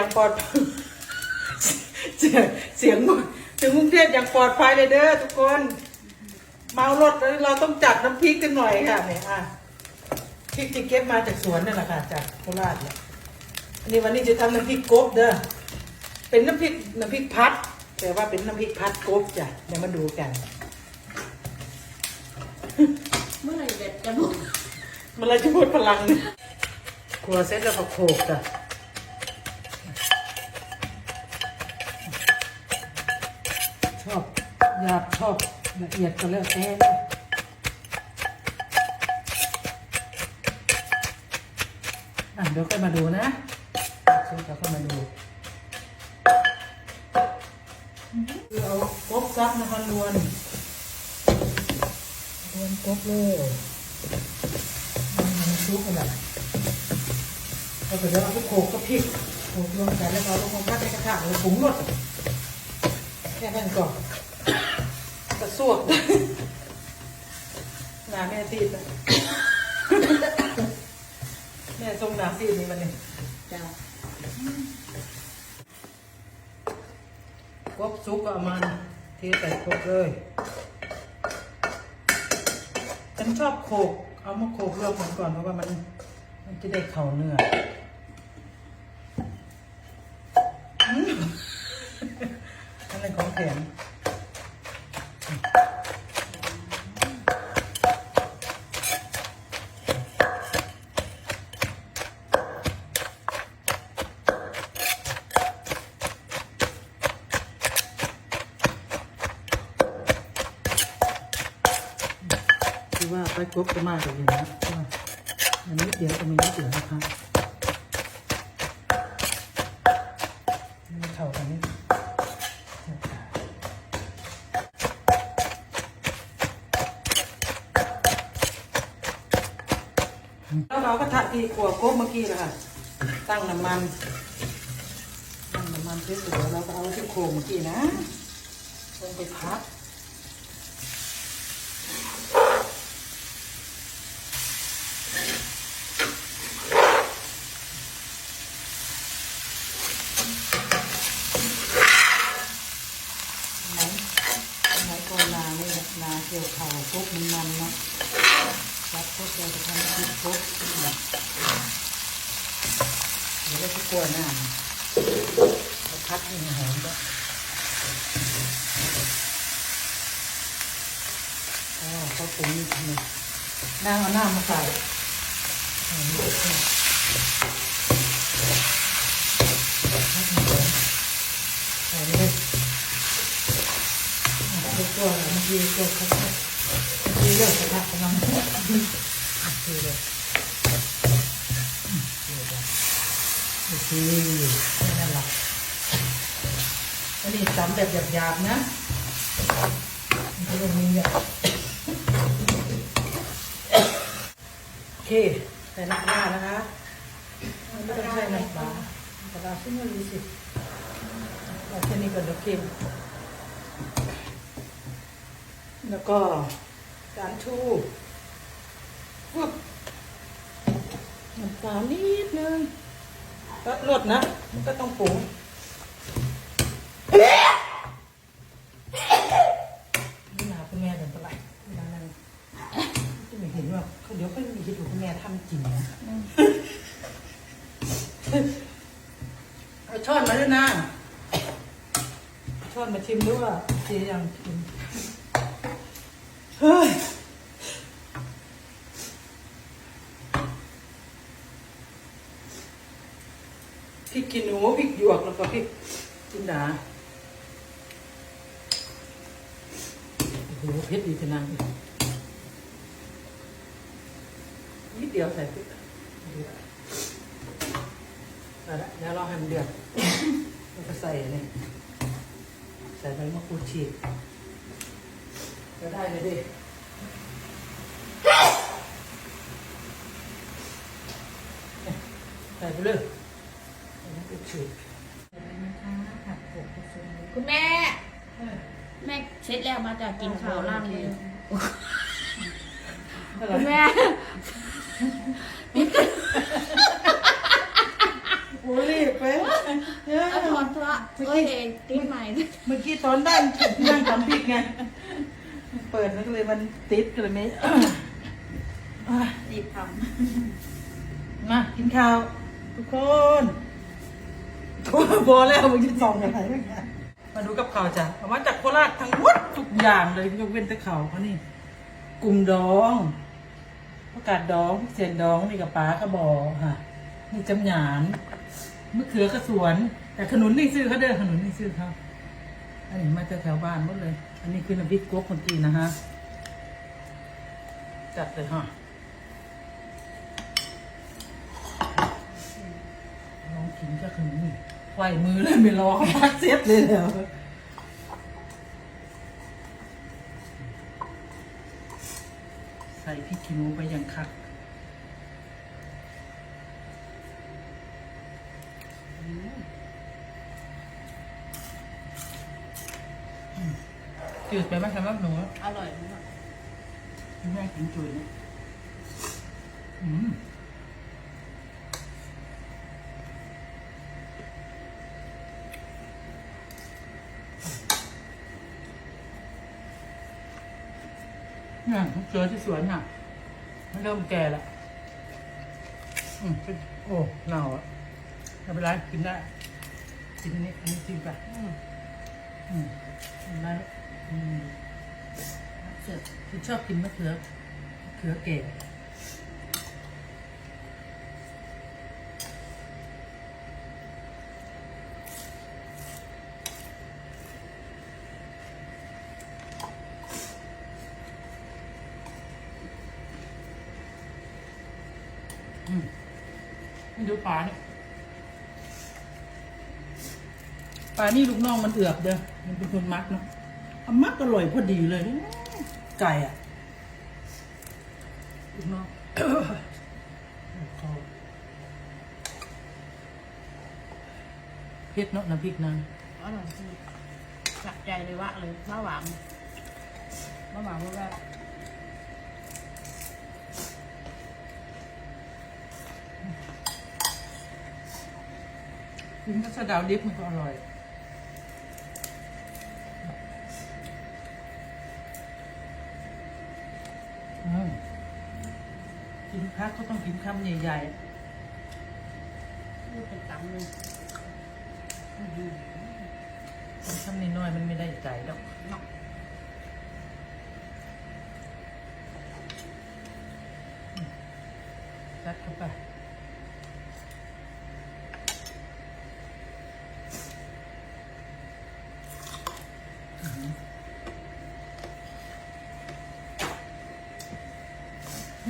อย่างปลอดเสียงเสียงถึงกรุงเทพอย่างปลอดภัยเลยเด้อทุกคน เมารถแล้วเราต้องจัดน้ำพริกกันหน่อยค่ะเนี่ยอะพริกที่เก็บมาจากสวนนั่นแหละค่ะจากโคราชเนี่ยอันนี้วันนี้จะทำน้ำพริกกบเด้อเป็นน้ำพริกน้ำพริกพัดแต่ว่าเป็นน้ำพริกพัดกบจ้ะเดี๋ยวมาดูกัน เมื่อไหร่เด็ดจะหมดมันอะไรจะพูดพลังเนี่ยครัวเสร็จแล้วก็โขลกจ้ะาบชอบละเอียดก็แล้วแต่นะอะเดี๋ยวค่อยมาดูนะเสร็จแล้วก็มาดูคือเอากบซับนะคะลวนลวนกบเลยมันซุกกันแบบเราเดี๋ยวเอาไปโขกกับพริกโขกรวมกันแล้วก็เอาลงมาพัดในกระทะแล้วปรุงรสแค่นั้นก่อน สวกหนาแม่ตีดอะแม่ทรงหนาตีดนี่มันเนี่ยจ้ากบซุกก็เอามันเทใส่โขลกเลยฉันชอบโขลกเอามาโขลกรวมกันก่อนเพราะว่ามัน มันจะได้เข่าเนื้ออืมอันนั้นของแถม ว่าไปกบจะมากกว่านี้นะอันนี้เดี๋ยวจะมีนิดเดียวนะคะนี่เข่ากันนี้แล้วเราก็ทะทีขัวโคบเมื่อกี้แหละค่ะ ตั้งน้ำมัน ตั้งน้ำมันเสร็จแล้วเราก็เอาที่โครงเมื่อกี้นะลงไปพัก ไหนไหนก็นานี่แหละนา เกี่ยวเข่าปุ๊บมันมันนะรับพวกเราจะทำให้ปุ๊บเดี๋ยวเราจะกลัวหน้าเราพัดให้หอมด้วยอ๋อเขาปรุงนี่ทำไมนางเอาหน้ามาใส่หอมด้วยพัดให้หอมใส่เลย ตัวตัวเมื่อกี้ตัวเขาเมื่อกี้เลือกกระทะกำลังคือเลยโอเคนั่นแหละอันนี้ตำแบบหยาบๆนะมันจะลงมีเนี่ยโอเคใส่น้ำปลานะคะไม่ต้องใช้น้ำปลาน้ำปลาซึ่งไม่รู้สิเอาแค่นี้ก่อนเดี๋ยวเค็ม แล้วก็การทูปุ๊บน้ำตาลนิดนึงก็ลดนะ มันก็ต้องปรุงนี่นาคุณแม่เดินไปไหนเวลานั้นจะไม่เห็นว่าเดี๋ยวก็มีคิดว่าคุณแม่ทำจริงนะเอาช้อนมาด้วยนะช้อนมาชิมด้วยว่าเจียังชิม เฮ้ย พริกขี้หนูพริกหยวกแล้วก็พริกจินดาโอ้โหเผ็ดดีขนาดนี้นิดเดียวใส่พริกเดือดเอาละเดี๋ยวเราหั่นเดือดแล้วก็ใส่นี่ใส่ใบมะกรูดฉีกก็ได้เลยดิใส่ไปเลยใส่น้ำตาลฉีก คุณแม่ แม่เช็ดแล้วมาจากกินข้าวล่างเลยคุณแม่โอ้รีบไปเออเอาถอนตัวเอ้ยติดใหม่เมื่อกี้ตอนด้านนั่งทำพริกไง เปิดแล้วก็เลยมันติดก็เลยไม่อะรีบทมากินข้าว ทุกคนโอ้ พอแล้วมึงจะส่องอะไรบ้างมาดูกับข่าวจ้ะมาจากโคราชทั้งหมดทุกอย่างเลยยกเว้นแต่ข่าวเขานี่กลุ่มดองประกาศดองเสียนดองนี่กับปลากระบอกค่ะนี่จำหยานมะเขือกระสวน แต่ขนุนนี่ซื้อเขาเด้อขนุนนี่ซื้อเขาอันนี้มาจากแถวบ้านหมดเลย อันนี้คือน้ำพริกก๊กคนจีนนะฮะจัดเลยฮะลองกินก็คือนี่ ไขว้มือเลยไม่รอเขาพักเซ็ตเลยเหรอใส่พริกขี้หนูไปอย่างคักอืมจืดไปไหมสำหรับหนูำอร่อยมากแม่กินจืดเนี่ยอืม เนี่ยเจอที่สวนน่ะ มันเริ่มแก่แล้วอืมเป็นโอ้เน่าอะไม่เป็นไรกินได้กินอันนี้อันนี้จริงปะอืมอืมนได้อืมเสือคือชอบกินมะเขือมะเขือเก่ ดูปลาเนี่ยปลานี่ลูกน้องมันเอือบเด้อมันเป็นคนมักเนาะอามักอร่อยพอดีเลยนะไก่อะลูกน้องเขาเผ็ดเนาะน้ำพริกนางอร่อยจริงจับใจเลยวะเลยมะหวานมะหวานเพราะว่า กินกับสะเดาวดิบมันก็อร่อย อืมกินพักก็ต้องกินคำใหญ่พูดเป็นตำเลยๆกินคำน้อยๆมันไม่ได้ใจดอก เนาะ รัดเข้าไปอื้อหือ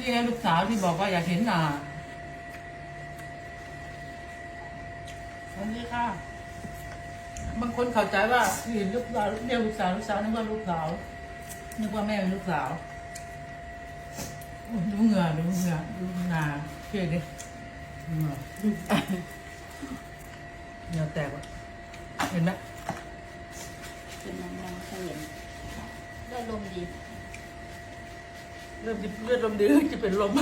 นี่ไงลูกสาวที่บอกว่าอยากเห็นหน้าวัสดีค่ะ บางคนเข้าใจว่าเห็นลูกสาวเรียกลูกสาวลูกสาวนึกว่าลูกสาวนึกว่าแม่เป็นลูกสาวดูเหงื่อดูเหงื่อดูหนาเชื่อดิเหงื่อเหงื่อแตกวะเห็นไหมเป็นน้ำมันเขย็นได้ลมดี เริ่มจะเลือดลมดีจะเป็นลม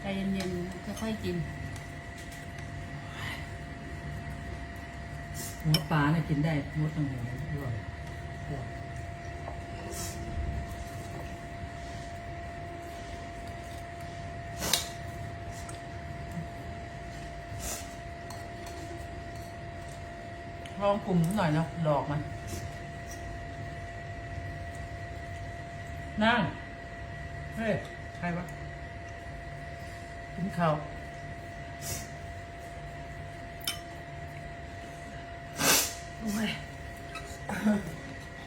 ใจเย็นๆค่อยๆกิน หัวปลาเนี่ยกินได้มดทั้งหัวอร่อยอร่อยลองกลุ่มหน่อยนะดอกมัน นั่ง เฮ้ย ใครวะกินข้าวโอ้ย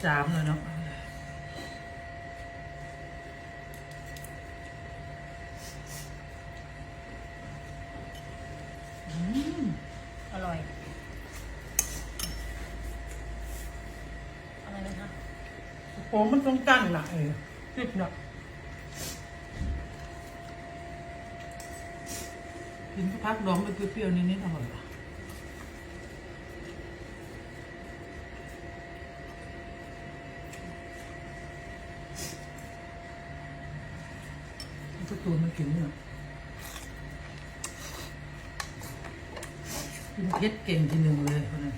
จามเลยเนาะอืมอร่อย อะไรนะคะโอ้มันต้องกั้น ขึ้นเนาะกินพักดองมันเปรี้ยวๆนิดๆอร่อยป่ะทุกตัวมันกินเนี่ยกินเผ็ดเก่งทีหนึ่งเลยคนนั้น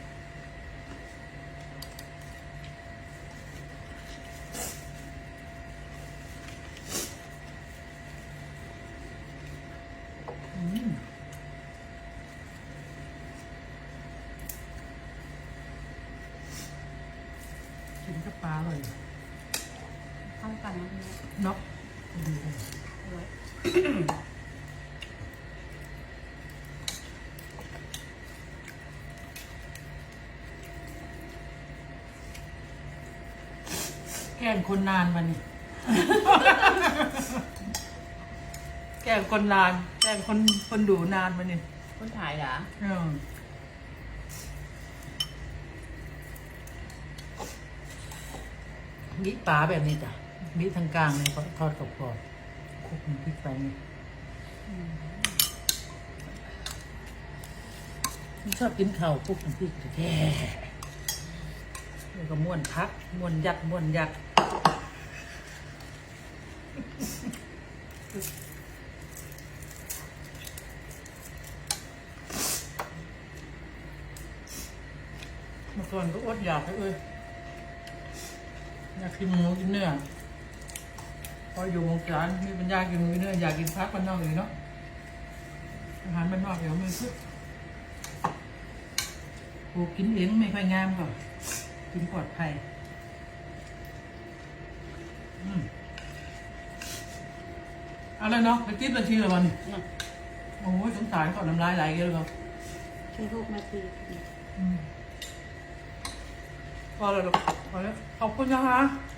เนาะดีเลยอร่อยแกล้งคนนานวันนี้ แกล้งคนนาน แกล้งคนคนดูนานวันนี้คนถ่ายเหรออืมมีปลาแบบนี้จ้ะ มีทางกลางเนี่ยทอดกับกรอบๆคลุกน้ำพริกไปนี่ชอบกินข้าคลุกน้ำพริกแท้แล้วก็ม้วนพักม้วนยัดม้วนยัดเมื่อก่อนก็อดอยากเลยอยากกินหมูกินเนื้อ พออยู่วงการมีปัญญากินหมูกินเนื้ออยากกินพักมันนอกอยู่เนาะอาหารมันนอกเดี๋ยวมันคือปลูกกินเองไม่ค่อยงามก็กินปลอดภัยอืมเอาเลยเนาะไปกินนาทีละวันน่ะโอ้ยสงสารก่อนน้ำลายไหลเยอะเลยใช้ลูกนาทีพอแล้วลูกพอแล้วขอบคุณนะคะค